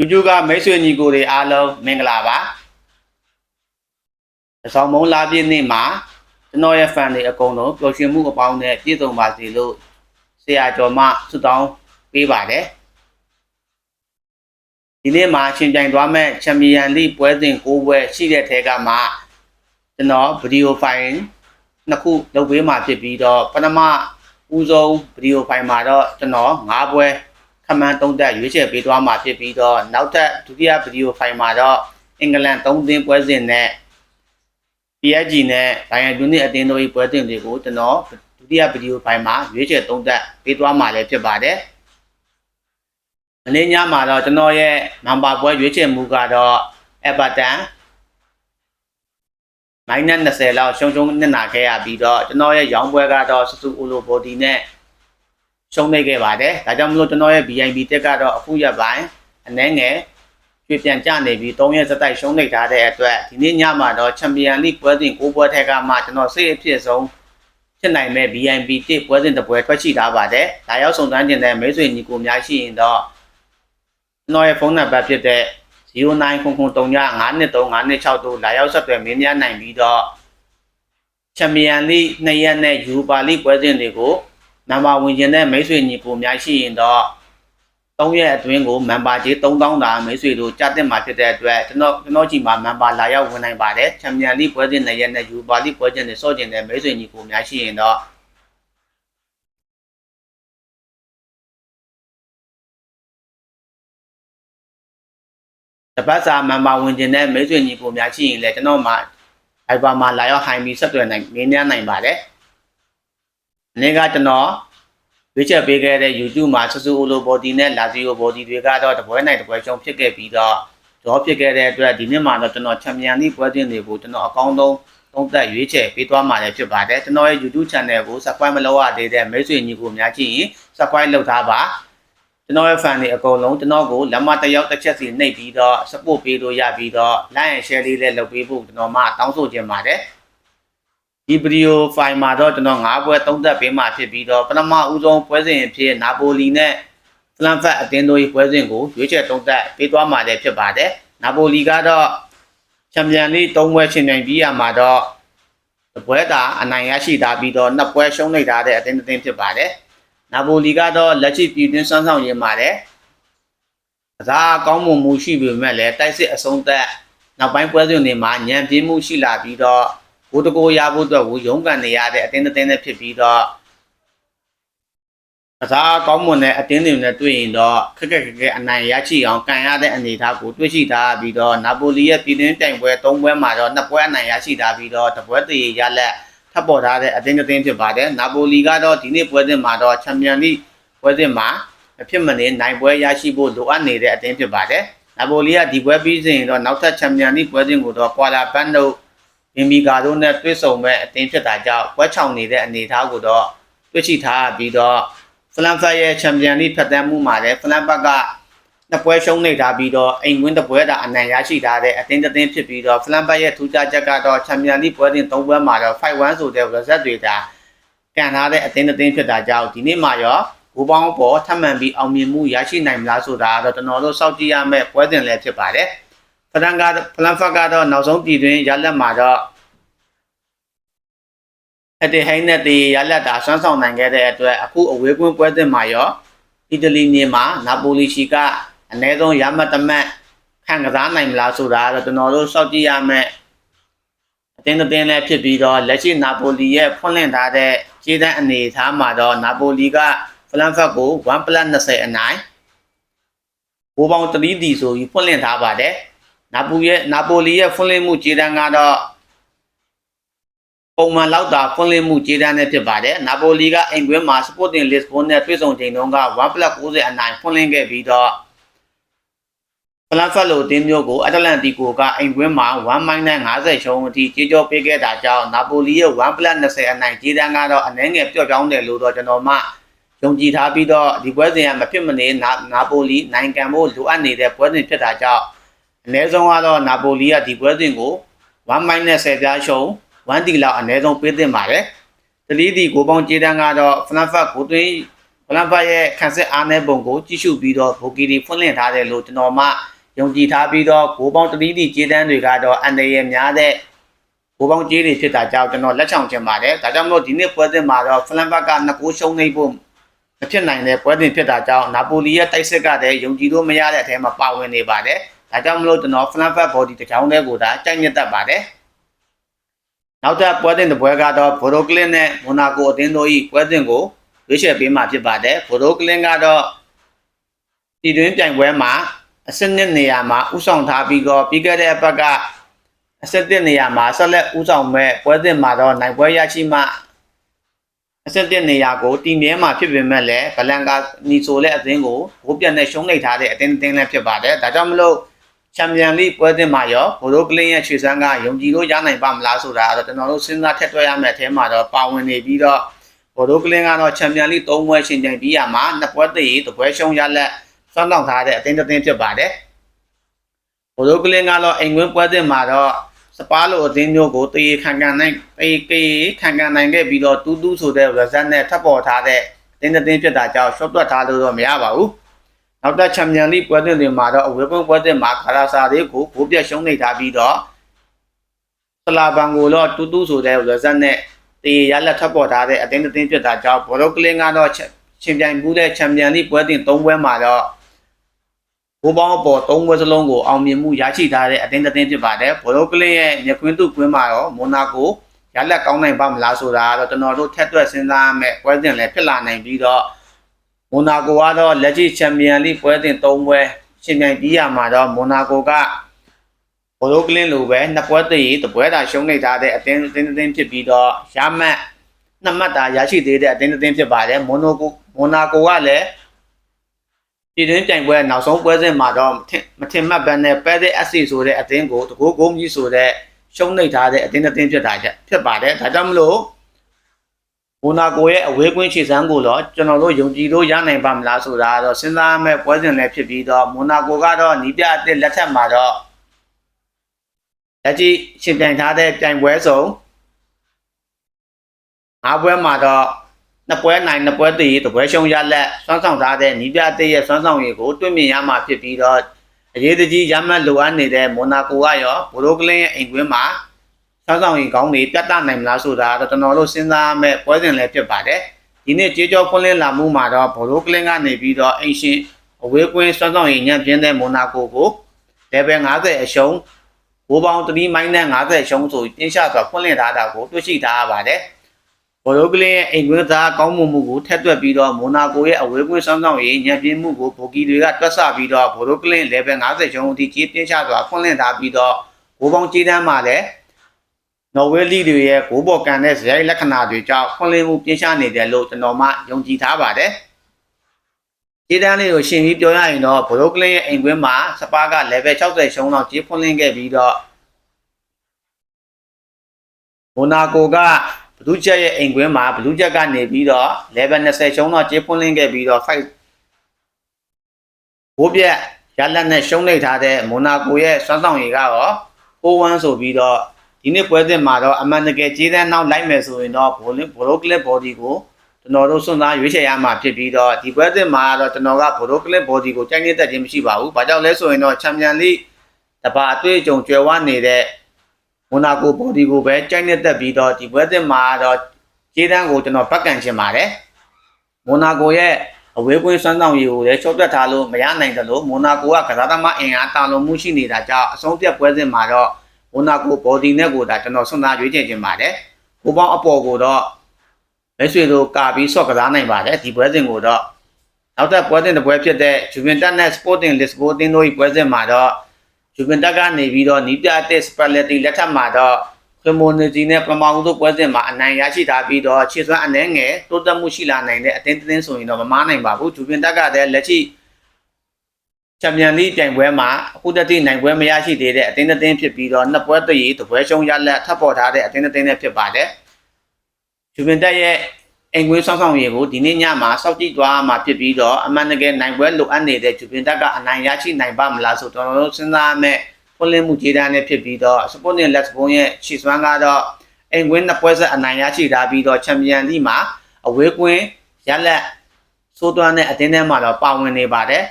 YouTube ကမိတ်ဆွေညီကိုတွေအားလုံးမင်္ဂလာပါအဆောင်မုံလာပြည့်နေ့မှာကျွန်တော်ရဲ့ fan တွေအကုန်လုံးပျော်ရွှင်မှုအပေါင်းနဲ့ပြည့်စုံပါစေလို့ဆရာကျော်မဆုတောင်းပေးပါတယ်ဒီနေ့မှာရှင်ပြိုင်သွားမဲ့ချန်ပီယံလိပွဲစဉ်၉ပွဲရှိတဲ့ထဲကမှကျွန်တော်ဗီဒီယိုဖိုင်နှစ်ခုလုပ်ပေးမှာဖြစ်ပြီးတော့ပထမဦးဆုံးဗီဒီယိုဖိုင်မှာတော့ကျွန်တော်၅ပွဲ ခမန်းသုံးသက်ရွေးချယ်ပေးသွားမှာဖြစ်ပြီးတော့နောက်ထပ်ဒုတိယဗီဒီယိုဖိုင်မှာတော့အင်္ဂလန်၃သင်းပွဲစဉ်နဲ့ PSG နဲ့ဘိုင်ယန်ယူနစ်အသင်းတို့၏ပွဲစဉ်တွေကိုကျွန်တော်ဒုတိယဗီဒီယိုဖိုင်မှာရွေးချယ်သုံးသက်ပေးသွားမှာလည်းဖြစ်ပါတယ်။မနေ့ညမှာတော့ကျွန်တော်ရဲ့နံပါတ်ပွဲရွေးချယ်မှုကတော့ Everton မိုင်းနက်20လောက်ရှုံရှုံနစ်နာခဲ့ရပြီးတော့ကျွန်တော်ရဲ့ရောင်းပွဲကတော့စစုအိုလိုဘော်ဒီနဲ့ ရှုံးနေခဲ့ပါတယ်။ဒါကြောင့်မလို့ကျွန်တော်ရဲ့ VIP တက်ကတော့အခုရက်ပိုင်းအနည်းငယ်ရွှေပြန်ကျနေပြီး3ရက်စတိုက်ရှုံးနေထားတဲ့အတွက်ဒီနေ့ညမှာတော့ချန်ပီယံလိပွဲစဉ်9ပွဲထက်ကမှကျွန်တော်စိတ်အဖြစ်ဆုံးဖြစ်နိုင်မဲ့ VIP တစ်ပွဲစဉ်တစ်ပွဲထွက်ရှိထားပါတယ်။ဒါရောက်ဆောင်တန်းကျင်တဲ့မိတ်ဆွေညီကိုများရှိရင်တော့ကျွန်တော်ရဲ့ဖုန်းနံပါတ်ဖြစ်တဲ့0900395356တို့လာရောက်ဆက်သွယ်မင်းများနိုင်ပြီးတော့ချန်ပီယံလိ2ရက်နဲ့ယူပါလိပွဲစဉ်တွေကို နံပါတ်ဝင်ခြင်းတဲ့မိတ်ဆွေညီကိုများရှိရင်တော့၃ရက်အတွင်းကိုမန်ပါကြီး3000တာမိတ်ဆွေတို့ကြားတင်မှာဖြစ်တဲ့အတွက်ကျွန်တော်ကျွန်တော်ကြည့်မှာမန်ပါလာရောက်ဝင်နိုင်ပါတယ်ချန်ပီယံလိပွဲစဉ်နဲ့ရက်နဲ့ယူပါလိပွဲစဉ်တွေစော့ကျင်တဲ့မိတ်ဆွေညီကိုများရှိရင်တော့တပတ်စာမန်ပါဝင်ခြင်းတဲ့မိတ်ဆွေညီကိုများရှိရင်လည်းကျွန်တော်မှာဟိုက်ပါမှာလာရောက်ဟိုင်ပြီးဆက်သွယ်နိုင်မင်းများနိုင်ပါတယ်။ နေ့ကကျွန်တော်ရွေးချက်ပေးခဲ့တဲ့ YouTube မှာဆဆူအိုလိုဘော်ဒီနဲ့လာဇီယိုဘော်ဒီတွေကတော့တပွဲနိုင်တပွဲရှုံးဖြစ်ခဲ့ပြီးတော့တော့ဖြစ်ခဲ့တဲ့အတွက်ဒီနေ့မှာတော့ကျွန်တော်ချန်ပီယံလိပွဲစဉ်တွေကိုကျွန်တော်အကောင်းဆုံးသုံးသက်ရွေးချယ်ပေးသွားမှာလည်းဖြစ်ပါတယ်ကျွန်တော်ရဲ့ YouTube Channel ကို Subscribe မလုပ်ရသေးတဲ့မိတ်ဆွေညီကိုများကြည့်ရင် Subscribe လုပ်ထားပါကျွန်တော်ရဲ့ fan တွေအကုန်လုံးကျွန်တော်ကိုလက်မတစ်ယောက်တစ်ချက်စီနှိပ်ပြီးတော့ support ပေးလို့ရပြီးတော့ like and share လေးလည်းလုပ်ပေးဖို့ကျွန်တော်မှတောင်းဆိုချင်ပါတယ် ဒီဗီဒီယိုဖိုင်မှာတော့ကျွန်တော်၅ပွဲသုံးသက်ပေးမှာဖြစ်ပြီးတော့ပထမဦးဆုံးပွဲစဉ်အဖြစ်နာပိုလီနဲ့ဖလန်ဖတ်အတင်းတို့၏ပွဲစဉ်ကိုရွေးချယ်သုံးသက်ပေးသွားမှာလည်းဖြစ်ပါတယ်။နာပိုလီကတော့ချန်ပီယံလိ၃ပွဲရှင်ပြိုင်ပြီးရမှာတော့တပွဲတာအနိုင်ရရှိထားပြီးတော့နှစ်ပွဲရှုံးနေထားတဲ့အတင်းအတင်းဖြစ်ပါတယ်။နာပိုလီကတော့လက်ရှိပြည်တွင်းစွမ်းဆောင်ရင်းပါတယ်။ကစားကောင်းမွန်မှုရှိပေမဲ့လည်းတိုက်စစ်အဆုံးသက်နောက်ပိုင်းပွဲစဉ်တွေမှာညံပြင်းမှုရှိလာပြီးတော့ ဘိုးတကိုရဖို့အတွက်ကိုရုန်းကန်နေရတဲ့အတင်းအတင်းနဲ့ဖြစ်ပြီးတော့ကစားကောင်းမွန်တဲ့အတင်းတွေနဲ့တွေ့ရင်တော့ခက်ခက်ခက်ခက်အနိုင်ရရှိအောင်ကန်ရတဲ့အနေအထားကိုတွေ့ရှိထားပြီးတော့နာပိုလီရဲ့ပြည်တွင်းတိုင်ပွဲ၃ပွဲမှာတော့နှစ်ပွဲအနိုင်ရရှိထားပြီးတော့တစ်ပွဲတည်ရလက်ထပ်ပေါ်ထားတဲ့အတင်းအတင်းဖြစ်ပါတယ်နာပိုလီကတော့ဒီနေ့ပွဲစဉ်မှာတော့ချန်ပီယံလိပွဲစဉ်မှာမဖြစ်မနေနိုင်ပွဲရရှိဖို့လိုအပ်နေတဲ့အတင်းဖြစ်ပါတယ်နာပိုလီကဒီပွဲပြီးစဉ်တော့နောက်ထပ်ချန်ပီယံလိပွဲစဉ်ကိုတော့ကွာလာဘန်တို့ ဘင်ဘီကာတို့နဲ့တွေ့ဆုံမဲ့အတင်းဖြစ်တာကြောင့်ပွဲချောင်နေတဲ့အနေအထားကိုတော့တွေ့ရှိထားပြီးတော့ဖလန်ဖတ်ရဲ့ချန်ပီယံလိဖတ်တမ်းမှုမှာလည်းဖလန်ဘတ်ကနှစ်ပွဲရှုံးနေထားပြီးတော့အိမ်ဝင်းတစ်ပွဲတာအနိုင်ရရှိထားတဲ့အတင်းတစ်တင်းဖြစ်ပြီးတော့ဖလန်ဘတ်ရဲ့ထူးခြားချက်ကတော့ချန်ပီယံလိပွဲစဉ်၃ပွဲမှာတော့5-1ဆိုတဲ့ result တွေဒါကန်ထားတဲ့အတင်းတစ်တင်းဖြစ်တာကြောင့်ဒီနေ့မှာရောဘူပေါင်းပေါ်ထပ်မံပြီးအောင်မြင်မှုရရှိနိုင်မလားဆိုတာတော့ကျွန်တော်တို့စောင့်ကြည့်ရမယ့်ပွဲစဉ်လည်းဖြစ်ပါတယ် ဖလန်ကဖလန်ဖတ်ကတော့နောက်ဆုံးပြည်တွင်းရလက်မှာတော့အတေဟိုင်းနဲ့တေရလက်တာဆွမ်းဆောင်နိုင်ခဲ့တဲ့အတွက်အခုအဝေးကွင်းပွဲတင်မှာရောအီတလီနေမှာနာပိုလီရှိကအနည်းဆုံးရမတ်တမတ်ခံကစားနိုင်မလားဆိုတာတော့ကျွန်တော်တို့စောင့်ကြည့်ရမယ်အတင်းအတင်းလည်းဖြစ်ပြီးတော့လက်ရှိနာပိုလီရဲ့ဖွင့်လှစ်ထားတဲ့ခြေတန်းအနေအထားမှာတော့နာပိုလီကဖလန်ဖတ်ကို 1+20 အနိုင်ဘိုးပေါင်း3တီဆိုပြီးဖွင့်လှစ်ထားပါတယ် နာပူရဲ့နာပိုလီရဲ့ဖွင့်လှစ်မှုခြေတန်းကတော့ပုံမှန်လောက်တာဖွင့်လှစ်မှုခြေတန်းနဲ့ဖြစ်ပါတယ်။နာပိုလီကအိမ်ကွင်းမှာစပိုတင်လစ်ဘွန်နဲ့တွေ့ဆုံချိန်တုန်းက 1+90 အနိုင်ဖွင့်လှစ်ခဲ့ပြီးတော့ဖလန်ဖက်လိုတင်းမျိုးကိုအတလန်တီကိုကအိမ်ကွင်းမှာ1-50ရှုံးအထိကြေးကြောပေးခဲ့တာကြောင့်နာပိုလီရဲ့ 1+20 အနိုင်ခြေတန်းကတော့အနည်းငယ်ပျော့ပြောင်းတယ်လို့တော့ကျွန်တော်မှယုံကြည်ထားပြီးတော့ဒီပွဲစဉ်ကမဖြစ်မနေနာနာပိုလီနိုင်ငံဖို့လိုအပ်နေတဲ့ပွဲစဉ်ဖြစ်တာကြောင့် အနည်းဆုံးကတော့နာပိုလီကဒီပွဲစဉ်ကို1-10ပြားရှုံး1တီလောက်အနည်းဆုံးပေးသင့်ပါတယ်။တလီဒီကိုပေါင်းကြေးတန်းကတော့ Frankfurt ကိုသွင်းဖလန်ဖတ်ရဲ့ခန်းစစ်အားနည်းပုံကိုကြည့်ရှုပြီးတော့ဘိုကီဒီဖွင့်လှစ်ထားတယ်လို့ကျွန်တော်မှယုံကြည်ထားပြီးတော့ဂိုးပေါင်းတတိတိကြေးတန်းတွေကတော့အန်တရယ်များတဲ့ဂိုးပေါင်းကြေးတွေဖြစ်တာကြောင့်ကျွန်တော်လက်ချောင်ချင်ပါတယ်ဒါကြောင့်မလို့ဒီနေ့ပွဲစဉ်မှာတော့ဖလန်ဖတ်ကနှစ်ကိုရှုံးနေဖို့မဖြစ်နိုင်တဲ့ပွဲစဉ်ဖြစ်တာကြောင့်နာပိုလီရဲ့တိုက်စစ်ကလည်းယုံကြည်လို့မရတဲ့အထဲမှာပါဝင်နေပါတယ် ဒါကြောင့်မလို့ကျွန်တော်ဖလန်ဖတ်ဘော်ဒီတစ်ချောင်းတည်းကိုဒါကြိုက်မြတ်တတ်ပါတယ်နောက်ထပ်ပွဲတင်တစ်ပွဲကတော့ဘိုရိုကလင်နဲ့မိုနာကိုအသင်းတို့၏ပွဲတင်ကိုရွေးချယ်ပေးမှာဖြစ်ပါတယ်ဘိုရိုကလင်ကတော့ပြည်တွင်းပြိုင်ပွဲမှာအဆင့်နှစ်နေရာမှာဥဆောင်ထားပြီးတော့ပြီးခဲ့တဲ့အပတ်ကအဆင့်တစ်နေရာမှာဆက်လက်ဥဆောင်မဲ့ပွဲတင်မှာတော့နိုင်ပွဲရရှိမှအဆင့်တစ်နေရာကိုတည်မြဲမှာဖြစ်ပေမဲ့လည်းဘလန်ကာနီဆိုတဲ့အသင်းကိုဘိုးပြတ်နဲ့ရှုံးနေထားတဲ့အသင်းအသင်းလည်းဖြစ်ပါတယ်ဒါကြောင့်မလို့ ချန်ပီယံလိပွဲတင်မှာရောဘိုရိုကလင်ရဲ့ခြေစမ်းကယုံကြည်လို့ရနိုင်ပါမလားဆိုတာတော့ကျွန်တော်တို့စဉ်းစားထည့်တွက်ရမယ့်အထဲမှာတော့ပါဝင်နေပြီးတော့ဘိုရိုကလင်ကတော့ချန်ပီယံလိ၃ပွဲရှင်ပြိုင်ပြီးရမှာနှစ်ပွဲတည်တစ်ပွဲရှုံးရလက်စွမ်းဆောင်ထားတဲ့အသင်းတစ်သင်းဖြစ်ပါတယ်ဘိုရိုကလင်ကတော့အိမ်ဝင်ပွဲတင်မှာတော့စပါးလိုအသင်းမျိုးကိုတည်ခံကန်နိုင်တည်ကေခံကန်နိုင်ခဲ့ပြီးတော့တူးတူးဆိုတဲ့ result နဲ့ထပ်ပေါ်ထားတဲ့အသင်းတစ်သင်းဖြစ်တာကြောင့် short တွက်ထားလို့တော့မရပါဘူး နောက်တဲ့ချန်ပီယံလိပွဲစဉ်တွေမှာတော့အဝေးကွင်းပွဲစဉ်မှာကာရာဆာတွေကိုဘိုးပြတ်ရှုံးနေထားပြီးတော့ဆလာဘန်ကိုတော့တူးတူးဆိုတဲ့ result နဲ့တေရလက်ထပ်ပေါ်ထားတဲ့အတင်းအတင်းဖြစ်တာကြောင့်ဘောလုံးကလင်းကတော့ချင်းပြိုင်မှုတဲ့ချန်ပီယံလိပွဲစဉ်၃ပွဲမှာတော့ဘိုးပေါင်းအပေါ်၃ပွဲစလုံးကိုအောင်မြင်မှုရရှိထားတဲ့အတင်းအတင်းဖြစ်ပါတယ်ဘောလုံးကလင်းရဲ့ညကွင်းသူကွင်းမှာတော့မိုနာကိုရလက်ကောင်းနိုင်ပါမလားဆိုတာကတော့ကျွန်တော်တို့ထက်သွက်စဉ်းစားရမယ့်ပွဲစဉ်လည်းဖြစ်လာနိုင်ပြီးတော့ မိုနာကိုကတော့လက်ရှိချန်ပီယံလိပွဲစဉ်၃ပွဲရှင်ပြိုင်ပြီးရမှာတော့မိုနာကိုကဘောလုံးကလင်းလိုပဲနှစ်ပွဲတည်းတပွဲသာရှုံးနေထားတဲ့အတင်းအတင်းအတင်းဖြစ်ပြီးတော့ရမတ်နှစ်မှတ်သာရရှိသေးတဲ့အတင်းအတင်းဖြစ်ပါတယ်မိုနိုကိုမိုနာကိုကလည်းပြည်တွင်းပြိုင်ပွဲနောက်ဆုံးပွဲစဉ်မှာတော့မထင်မထင်မှတ်ဘဲနဲ့ပဲတဲ့အစီဆိုတဲ့အတင်းကိုတကိုးကုန်းကြီးဆိုတဲ့ရှုံးနေထားတဲ့အတင်းအတင်းဖြစ်တာချက်ဖြစ်ပါတယ်ဒါကြောင့်မလို့ မိုနာကိုရဲ့အဝေးကွင်းခြေစမ်းကိုတော့ကျွန်တော်တို့ယုံကြည်လို့ရနိုင်ပါမလားဆိုတာတော့စဉ်းစားရမယ့်ပွဲစဉ်လည်းဖြစ်ပြီးတော့မိုနာကိုကတော့နီးပြအစ်စ်လက်ထက်မှာတော့လက်ရှိရှင်ပြိုင်ထားတဲ့ပြိုင်ပွဲစုံ၅ပွဲမှာတော့နှစ်ပွဲနိုင်နှစ်ပွဲတည်တစ်ပွဲရှုံးရလက်စွမ်းဆောင်ထားတဲ့နီးပြအစ်စ်ရဲ့စွမ်းဆောင်ရည်ကိုတွေ့မြင်ရမှာဖြစ်ပြီးတော့အရေးတကြီးရမှတ်လိုအပ်နေတဲ့မိုနာကိုကရောဘိုလိုကလင်းရဲ့အိမ်ကွင်းမှာ ဆောင်းဆောင်ရင်ကောင်းနေပြတ်တနိုင်မလားဆိုတာတော့ကျွန်တော်တို့စဉ်းစားရမယ့်ပွဲစဉ်လည်းဖြစ်ပါတယ်ဒီနေ့ကြေးကြောဖွင့်လင်းလာမှုမှာတော့ဘောလိုကလင်းကနေပြီးတော့အင်ရှင်အဝေးကွင်းဆောင်းဆောင်ရင်ညံ့ပြင်းတဲ့မိုနာကိုကို level 50အရှုံးဘိုးပေါင်း3မိုင်းနဲ့50အရှုံးဆိုပြင်းရှစွာဖွင့်လင်းထားတာကိုတွေ့ရှိထားရပါတယ်ဘောလိုကလင်းရဲ့အိမ်ကွင်းသားကောင်းမှုမှုကိုထက်သွက်ပြီးတော့မိုနာကိုရဲ့အဝေးကွင်းဆောင်းဆောင်ရင်ညံ့ပြင်းမှုကိုဘိုကီတွေကတွက်ဆပြီးတော့ဘောလိုကလင်း level 50ရှုံးအထိကြီးပြင်းရှစွာဖွင့်လင်းထားပြီးတော့ဘိုးပေါင်းကြေးတန်းမှာလည်း နော်ဝေးလီတွေရဲ့ဂိုးပေါ်ကန်တဲ့ဇယိုက်လက္ခဏာတွေကြောင့်ဖွင့်လင်းမှုပြင်းရှားနေတယ်လို့ကျွန်တော်မှယုံကြည်ထားပါတယ်။ကြေးတန်းလေးကိုရှင်းပြီးပြောရရင်တော့ဘရိုကလင်ရဲ့အိမ်ကွင်းမှာစပါးက level 60ရှုံးတော့ကြေးဖွင့်လင်းခဲ့ပြီးတော့မိုနာကိုကဘလူးချက်ရဲ့အိမ်ကွင်းမှာဘလူးချက်ကနေပြီးတော့ level 20ရှုံးတော့ကြေးဖွင့်လင်းခဲ့ပြီးတော့5ဘိုးပြက်ရလက်နဲ့ရှုံးနေထားတဲ့မိုနာကိုရဲ့စွမ်းဆောင်ရည်ကတော့4-1ဆိုပြီးတော့ ဒီနေ့ပွဲစဉ်မှာတော့အမှန်တကယ်ကြီးတန်းနောက်လိုက်မယ်ဆိုရင်တော့ဘိုလင်းဘိုလိုကလစ်ဘော်ဒီကိုကျွန်တော်တို့စွန့်စားရွေးချယ်ရမှာဖြစ်ပြီးတော့ဒီပွဲစဉ်မှာတော့ကျွန်တော်ကဘိုလိုကလစ်ဘော်ဒီကိုကြိုက်နေတဲ့ခြင်းမရှိပါဘူး။ဘာကြောင့်လဲဆိုရင်တော့ချန်ပီယံလိတပါအတွေ့အကြုံကျွယ်ဝနေတဲ့မိုနာကိုဘော်ဒီကိုပဲကြိုက်နေတတ်ပြီးတော့ဒီပွဲစဉ်မှာတော့ကြီးတန်းကိုကျွန်တော်ပတ်ကန်ချင်ပါတယ်။မိုနာကိုရဲ့အဝေးကွင်းစွမ်းဆောင်ရည်ကိုလည်းချုပ်တက်ထားလို့မရနိုင်တယ်လို့မိုနာကိုကကစားသမားအင်အားတာလုံးမှုရှိနေတာကြောင့်အဆုံးပြတ်ပွဲစဉ်မှာတော့ မိုနာကိုဘော်ဒီနဲ့ကိုဒါကျွန်တော်ဆွမ်းသားရွေးချယ်ခြင်းပါတယ်။ကိုပေါင်းအပေါ်ကိုတော့လက်ရွှေလိုကာပြီးဆော့ကစားနိုင်ပါတယ်ဒီပွဲစဉ်ကိုတော့နောက်ထပ်ပွဲစဉ်တစ်ပွဲဖြစ်တဲ့ဂျူဗင်တက်နဲ့စပိုတင်လစ်ဘိုတင်တို့၏ပွဲစဉ်မှာတော့ဂျူဗင်တက်ကနေပြီးတော့နီးပြတဲ့စပလက်တီလက်ထပ်မှာတော့ခွန်မိုနီဂျီနဲ့ပမာဦးတို့ပွဲစဉ်မှာအနိုင်ရရှိထားပြီးတော့ခြေစွမ်းအနှဲငယ်တိုးတက်မှုရှိလာနိုင်တဲ့အတင်းတင်းဆိုရင်တော့မမားနိုင်ပါဘူးဂျူဗင်တက်ကလည်းလက်ရှိ ချန်ပီယံလိပြိုင်ပွဲမှာအခုတည်းနိုင်ပွဲမရရှိသေးတဲ့အတင်းအတင်းဖြစ်ပြီးတော့နှစ်ပွဲတည်းတပွဲရှုံးရလက်ထပ်ပေါ်ထားတဲ့အတင်းအတင်းနဲ့ဖြစ်ပါတယ်ဂျူဗင်တက်ရဲ့အိမ်ကွင်းဆောင်းဆောင်ရည်ကိုဒီနေ့ညမှာစောက်ကြည့်သွားမှာဖြစ်ပြီးတော့အမှန်တကယ်နိုင်ပွဲလိုအပ်နေတဲ့ဂျူဗင်တက်ကအနိုင်ရရှိနိုင်ပါမလားဆိုတော့ကျွန်တော်တို့စဉ်းစားရမယ့်ဖွင့်လင်းမှုခြေတန်းနဲ့ဖြစ်ပြီးတော့စပွန်တင်လက်စပွန်ရဲ့ခြေစွမ်းကတော့အိမ်ကွင်းနှစ်ပွဲဆက်အနိုင်ရရှိထားပြီးတော့ချန်ပီယံလိမှာအဝေးကွင်းရလက်ဆိုးသွမ်းတဲ့အသင်းထဲမှာတော့ပါဝင်နေပါတယ်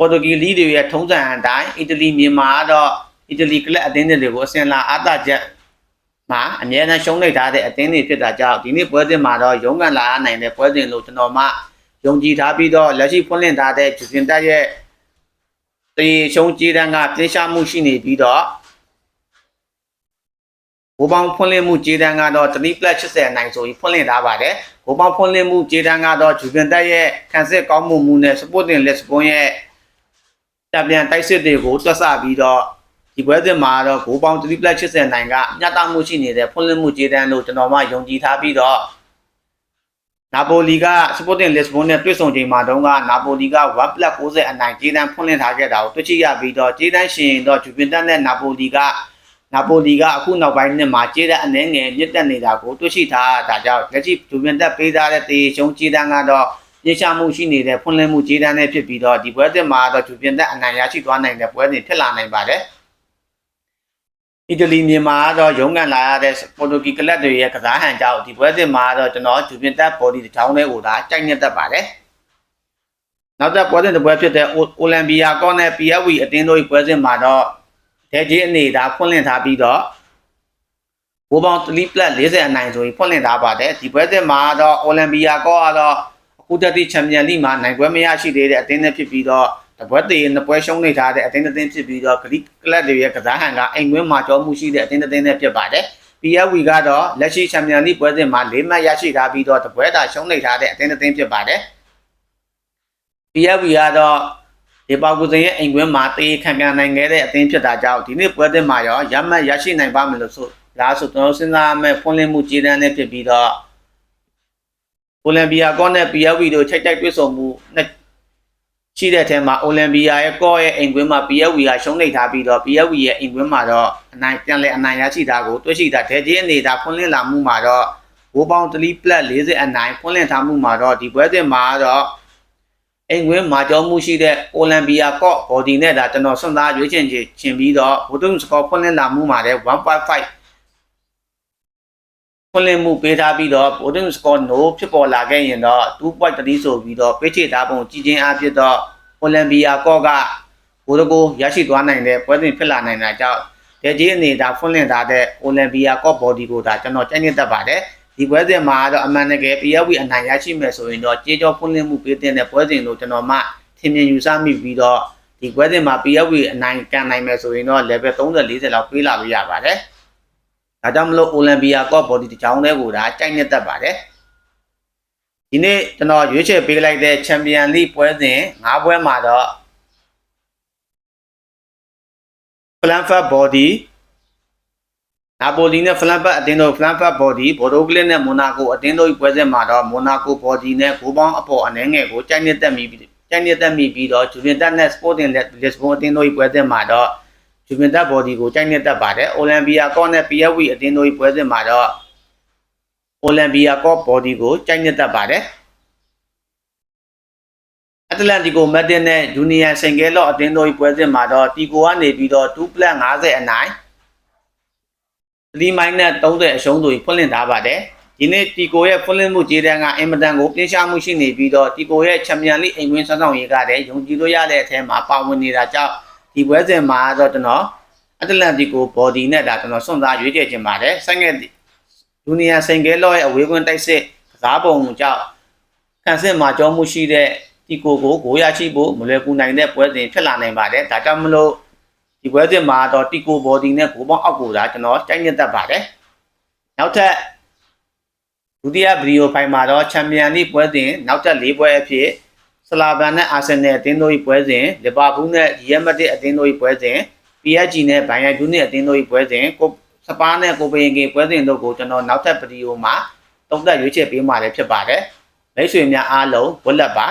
ပေါ်တူဂီလီတွေရဲ့ထုံးစံအတိုင်းအီတလီမြန်မာကတော့အီတလီကလပ်အသင်းတွေကိုအစင်လာအားသာချက်မှာအများနဲ့ရှုံးနေထားတဲ့အသင်းတွေဖြစ်တာကြောင့်ဒီနေ့ပွဲစဉ်မှာတော့ရုံးကန်လာနိုင်တဲ့ပွဲစဉ်လို့ကျွန်တော်မှယုံကြည်ထားပြီးတော့လက်ရှိဖွင့်လှစ်ထားတဲ့ဂျူစင်တက်ရဲ့တေရှုံးကြီးတန်းကပြင်းရှားမှုရှိနေပြီးတော့ဘိုးပေါင်းဖွင့်လှစ်မှုကြေးတန်းကတော့ 3+80 အနိုင်ဆိုပြီးဖွင့်လှစ်ထားပါတယ်ဘိုးပေါင်းဖွင့်လှစ်မှုကြေးတန်းကတော့ဂျူပင်တက်ရဲ့ခံစစ်ကောင်းမှုမှုနဲ့ Sporting Lisbon ရဲ့တပ် ပြန်တိုက်စစ်တွေကိုတွက်ဆပြီးတော့ဒီပွဲစဉ်မှာတော့ဘိုးပေါင်း 3+80 နိုင်ကညှတမှုရှိနေတဲ့ဖွင့်လှစ်မှုကြေးတန်းလို့ကျွန်တော်မှယုံကြည်ထားပြီးတော့နာပိုလီက Sporting Lisbon နဲ့တွေ့ဆုံချိန်မှာတုန်းကနာပိုလီက 1+90 အနိုင်ကြေးတန်းဖွင့်လှစ်ထားခဲ့တာကိုတွေ့ရှိရပြီးတော့ကြေးတန်းရှင်တော့ဂျူပင်တက်နဲ့နာပိုလီကနာပိုလီကအခုနောက်ပိုင်းနှစ်မှာကျေးတဲ့အနှဲငယ်မြင့်တက်နေတာကိုတွေ့ရှိထားတာကြောင့်လက်ရှိဒူပင်တက်ပေးထားတဲ့တေရှုံးကျေးတန်းကတော့ ညှိချမှုရှိနေတဲ့ဖွင့်လှစ်မှုကျေးတန်းနဲ့ဖြစ်ပြီးတော့ဒီပွဲစဉ်မှာတော့ဒူပင်တက်အနိုင်ရရှိသွားနိုင်တဲ့ပွဲစဉ်ဖြစ်လာနိုင်ပါတယ်အီတလီမြန်မာကတော့ရုံးကန်လာရတဲ့ပေါ်တူဂီကလပ်တွေရဲ့ကစားဟန်ကြောင့်ဒီပွဲစဉ်မှာတော့ကျွန်တော်ဒူပင်တက်ဘော်ဒီတစ်ချောင်းလေးကိုဒါကြိုက်နေတတ်ပါတယ်နောက်တဲ့ပွဲစဉ်တစ်ပွဲဖြစ်တဲ့အိုလံပီယာကောနဲ့ PFV အတင်းတို့ပွဲစဉ်မှာတော့တဲ့ကြီးအနေဒါဖွင့်လှစ်ထားပြီးတော့ဘိုးပေါင်း3 plus 40အနိုင်ဆိုရင်ဖွင့်လှစ်ထားပါတယ်ဒီပွဲစဉ်မှာတော့အိုလံပီယာကောကတော့ အခုတက်တိချန်ပီယံလိမှာနိုင်ပွဲမရရှိသေးတဲ့အသင်းနဲ့ဖြစ်ပြီးတော့တပွဲတည်နှစ်ပွဲရှုံးနေထားတဲ့အသင်းတစ်သင်းဖြစ်ပြီးတော့ဂရိကလပ်တွေရဲ့ကစားဟန်ကအိမ်ဝင်းမှာကြောမှုရှိတဲ့အသင်းတစ်သင်းနဲ့ဖြစ်ပါတယ် PFV ကတော့လက်ရှိချန်ပီယံလိပွဲစဉ်မှာ၄မှတ်ရရှိထားပြီးတော့တပွဲတာရှုံးနေထားတဲ့အသင်းတစ်သင်းဖြစ်ပါတယ် PFV ကတော့ဒီပေါကူစင်ရဲ့အိမ်ကွင်းမှာတေးခံခံနိုင်ခဲ့တဲ့အသင်းဖြစ်တာကြောင့်ဒီနေ့ပွဲစဉ်မှာရောရမှတ်ရရှိနိုင်ပါမလို့ဆိုဒါဆိုကျွန်တော်စဉ်းစားမဲ့ဖွင့်လှစ်မှုကြည်တန်းနဲ့ဖြစ်ပြီးတော့ အိုလံပီယာကောနဲ့ PFV တို့ချိတ်တိုက်တွေ့ဆုံမှုနဲ့ရှိတဲ့အထက်မှာအိုလံပီယာရဲ့ကောရဲ့အိမ်ကွင်းမှာ PFV ကရှုံးနေထားပြီးတော့ PFV ရဲ့အိမ်ကွင်းမှာတော့အနိုင်ပြန်လဲအနိုင်ရရှိတာကိုတွေ့ရှိတာဒဲကြီးအနေဒါဖွင့်လှစ်လာမှုမှာတော့ဘိုးပေါင်း3 +40 အနိုင်ဖွင့်လှစ်ထားမှုမှာတော့ဒီပွဲစဉ်မှာတော့အိမ်ကွင်းမာကျော်မှုရှိတဲ့အိုလံပီယာကော့ဘော်ဒီနဲ့ဒါကျွန်တော်စွန့်သားရွေးချင်ချင်ချင်ပြီးတော့ဘိုတုံစကောဖွင့်လင်းလာမှုမှာလည်း1.5 ဖွင့်လင်းမှုပေးထားပြီးတော့ဘိုတုံစကော no ဖြစ်ပေါ်လာခဲ့ရင်တော့2.3ဆိုပြီးတော့ပေးချေထားပုံကြည်ချင်းအဖြစ်တော့အိုလံပီယာကော့ကဘိုတကိုရရှိသွားနိုင်တဲ့ပွဲစဉ်ဖြစ်လာနိုင်တာကြောင့်တကကြီးအနေဒါဖွင့်လင်းထားတဲ့အိုလံပီယာကော့ဘော်ဒီကိုဒါကျွန်တော်ကြိုက်နေတတ်ပါတယ်ဒီပွဲစဉ်မှာတော့အမှန်တကယ် PFV အနိုင်ရရှိမယ်ဆိုရင်တော့ကြေးကြောဖွင့်လှစ်မှုပေးတဲ့ပွဲစဉ်လို့ကျွန်တော်မှထင်မြင်ယူဆမိပြီးတော့ဒီပွဲစဉ်မှာ PFV အနိုင်ကန်နိုင်မယ်ဆိုရင်တော့ level 30 40လောက်ပေးလာလို့ရပါတယ်။ ဒါကြောင့်မလို့ Olympia ကော့ဘော်ဒီတစ်ချောင်းလေးကိုဒါကြိုက်နေတတ်ပါတယ်။ဒီနေ့ကျွန်တော်ရွေးချယ်ပေးလိုက်တဲ့ Champion League ပွဲစဉ်၅ပွဲမှာတော့ Frankfurt Body နာပိုလီနဲ့ဖလန်ဘတ်အတင်းတို့ဖလန်ဘတ်ဘော်ဒီဘော်ဒိုကလစ်နဲ့မိုနာကိုအတင်းတို့ပွဲစဉ်မှာတော့မိုနာကိုဘော်ဒီနဲ့ဂိုးပေါင်းအပေါ်အနေငယ်ကိုကြိုက်နေတက်မိပြီးကြိုက်နေတက်မိပြီးတော့ဂျူဗင်တက်နဲ့စပိုတင်လစ်စဘွန်အတင်းတို့ပွဲစဉ်မှာတော့ ဂျူဗင်တက်ဘော်ဒီကိုကြိုက်နေတက်ပါတယ်အိုလံပီယာကောနဲ့ PFV အတင်းတို့ပွဲစဉ်မှာတော့အိုလံပီယာကောဘော်ဒီကိုကြိုက်နေတက်ပါတယ်အတလန်တီကိုမက်တင်နဲ့ဂျူနီယာဆင်ကဲလော့အတင်းတို့ပွဲစဉ်မှာတော့တီကိုကနေပြီးတော့ 2+50 အနိုင်3မိုင်းနဲ့30အရှုံးဆိုပြီးဖွင့်လှစ်ထားပါတယ်ဒီနေ့တီကိုရဲ့ဖွင့်လှစ်မှုကြေးတန်းကအင်မတန်ကိုပြင်းရှားမှုရှိနေပြီးတော့တီကိုရဲ့ချန်ပီယံလိအိမ်ဝင်ဆွမ်းဆောင်ရေးကလည်းယုံကြည်လို့ရတဲ့အထက်မှာပါဝင်နေတာကြောင့် ဒီပွဲစဉ်မှာတော့ကျွန်တော်အတလန်တီကိုဘော်ဒီနဲ့ဒါကျွန်တော်စွန့်စားရွေးချယ်ခြင်းပါတယ်ဆိုင်ငယ်ဒူနီယာစိန်ကဲလော့ရဲ့အဝေးကွင်းတိုက်စစ်ကစားပုံကြောင့်ခံစစ်မှာကြောမှုရှိတဲ့တီကိုကိုကိုရရှိဖို့မလွယ်ကူနိုင်တဲ့ပွဲစဉ်ဖြစ်လာနိုင်ပါတယ်ဒါကြောင့်မလို့ဒီပွဲစဉ်မှာတော့တီကိုဘော်ဒီနဲ့ကိုပေါင်းအောက်ကိုဒါကျွန်တော်ကြိုက်နေတတ်ပါတယ်နောက်ထပ်ဒုတိယဗီဒီယိုဖိုင်မှာတော့ချန်ပီယံလိပွဲစဉ်နောက်ထပ်၄ပွဲအဖြစ် ဆလာဗန်နဲ့အာဆင်နယ်အသင်းတို့၏ပွဲစဉ်လီဗာပူးနဲ့ရီယယ်မက်ဒစ်အသင်းတို့၏ပွဲစဉ် PSG နဲ့ဘိုင်ယန်ဒူးနဲ့အသင်းတို့၏ပွဲစဉ်ကိုစပါးနဲ့ကိုပင်ကင်ပွဲစဉ်တို့ကိုကျွန်တော်နောက်ထပ်ဗီဒီယိုမှာတုံးသက်ရွေးချယ်ပေးမှာလည်းဖြစ်ပါတယ်မိတ်ဆွေများအားလုံးဝတ်လက်ပါ